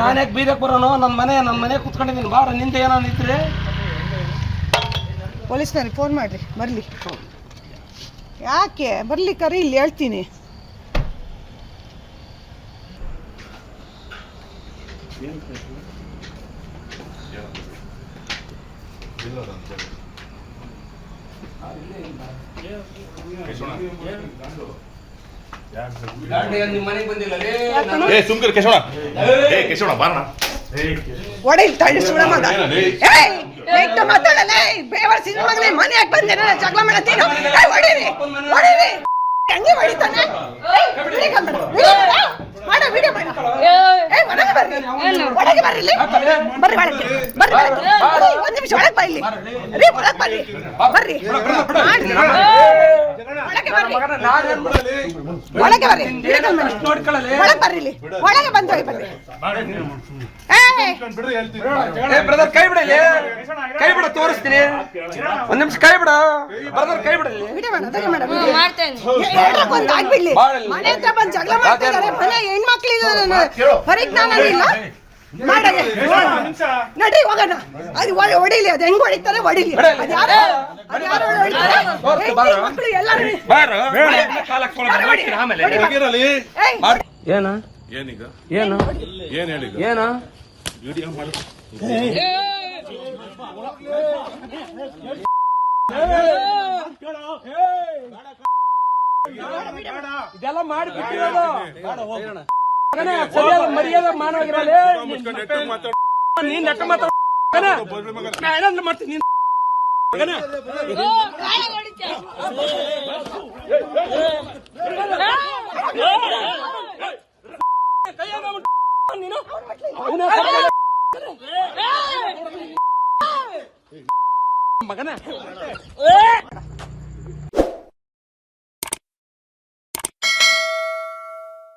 ನಾನು ಯಾಕೆ ಬೀದಕ್ಕೆ ಬರೋನು? ನನ್ನ ಮನೆ ನನ್ನ ಮನೆ ಕುತ್ಕೊಂಡಿದ್ದೀನಿ ಬಾರ ನಿಂದ ಏನೋ ನಿಂತ್ರಿ? ಪೊಲೀಸ್ನವ್ರಿಗೆ ಫೋನ್ ಮಾಡ್ರಿ ಬರಲಿ. ಯಾಕೆ? ಬರಲಿ ಕರಿ ಇಲ್ಲಿ ಹೇಳ್ತೀನಿ. ನಿಮ್ಮ ಏ ಸುಮ್ಕರ್ ಕೇಶವಣ ಏ ಕೇಶವಣ ಬಾರಣ ಒಡೆ ತಳ್ಳಿ ಎಷ್ಟು ಬೇವರ್ ಸಿನಿಮಾಗಲೇ ಮನೆ ಯಾಕೆ ಬಂದೇನ ಜಗಳ ಮಾಡತ್ತೀನು ಹೊಡೀರಿ ಹೊಡೀರಿ ಹಂಗೆ ಹೊಡಿತಾನೆ? ಏಯ್, ವಿಡಿಯೋ ಮಾಡು, ಮಾಡು. ಒಳಗೆ ಬರ್ರಿ. ಒಳಗೆ ಬರ್ರಿ ಇಲ್ಲಿ. ಬರ್ರಿ ಒಳಗೆ. ಬರ್ರಿ ಒಳಗೆ. ಒಂದ್ ನಿಮಿಷ ಒಳಗೆ ಬಾ ಇಲ್ಲಿ. ರೀ ಒಳಗೆ ಬರ್ರಿ. ಬರ್ರಿ ಮಾಡ್ರಿ. ಒಳಗೆ ಬರ್ರಿ? ಒಳಗೆ ಬರ್ರಿ. ಒಳಗೆ ಬಂದು ಹೋಗಿ ಬರ್ರಿ. ಏ! ಬ್ರದರ್ ಕೈ ಬಿಡಲಿ. ಕೈ ಬಿಡ ತೋರಿಸ್ತೀನಿ. ಒಂದ್ ನಿಮಿಷ ಕೈ ಬಿಡ. ಬ್ರದರ್ ಕೈ ಬಿಡಲಿ. ಒಂದು ಆಗ್ಬಿಡ್ಲಿ. ಮನೆ ಹತ್ರ ಬಂದು ಜಗಳ ಮಾಡ್ತಿದ್ದಾರೆ ಮನೆ ಹೆಣ್ಮಕ್ಳಿಗೆ ಪರಿಜ್ಞಾನ ಇಲ್ಲ. ಮಾಡಗೆ ನಡ್ರಿ ಹೋಗೋಣ ಅದು ಹೊಡಿ- ಹೊಡಿಲಿ ಅದು ಹೆಂಗ್ ಹೊಡಿತಾರೆ ಹೊಡಿಲಿ. ಅದು ಯಾರು ಅದು ಯಾರು ಹೊಡಿತಾರೆ? ಮಕ್ಕಳು ಎಲ್ಲರೂ ಬಾರು. ಕಾಲ ಹಾಕ್ಕೊಳ್ಳೋದು ಮಾಡ್ತೀನಿ ಆಮೇಲೆ ಏಯ್. ಏನ? ಏನೀಗ? ಏನು? ಏನ್? ಹೇಳಿಗ? ಏನು? ವಿಡಿಯೋ ಮಾಡಿ. ಇದೆಲ್ಲ ಮಾಡಿ ಬಿಟ್ಟಿರೋದು ಮಗನೇ, ಸರಿಯಾದ ಮರ್ಯಾದೆ ಮಾನವಾಗಿರಲಿ ನೀನ್ ನೆಟ್ಟ ಮಾತಾಡ. ಏನಾದ್ರು ಮಾಡ್ತೀನಿ? ನೀನ್ ಮಗನೇ.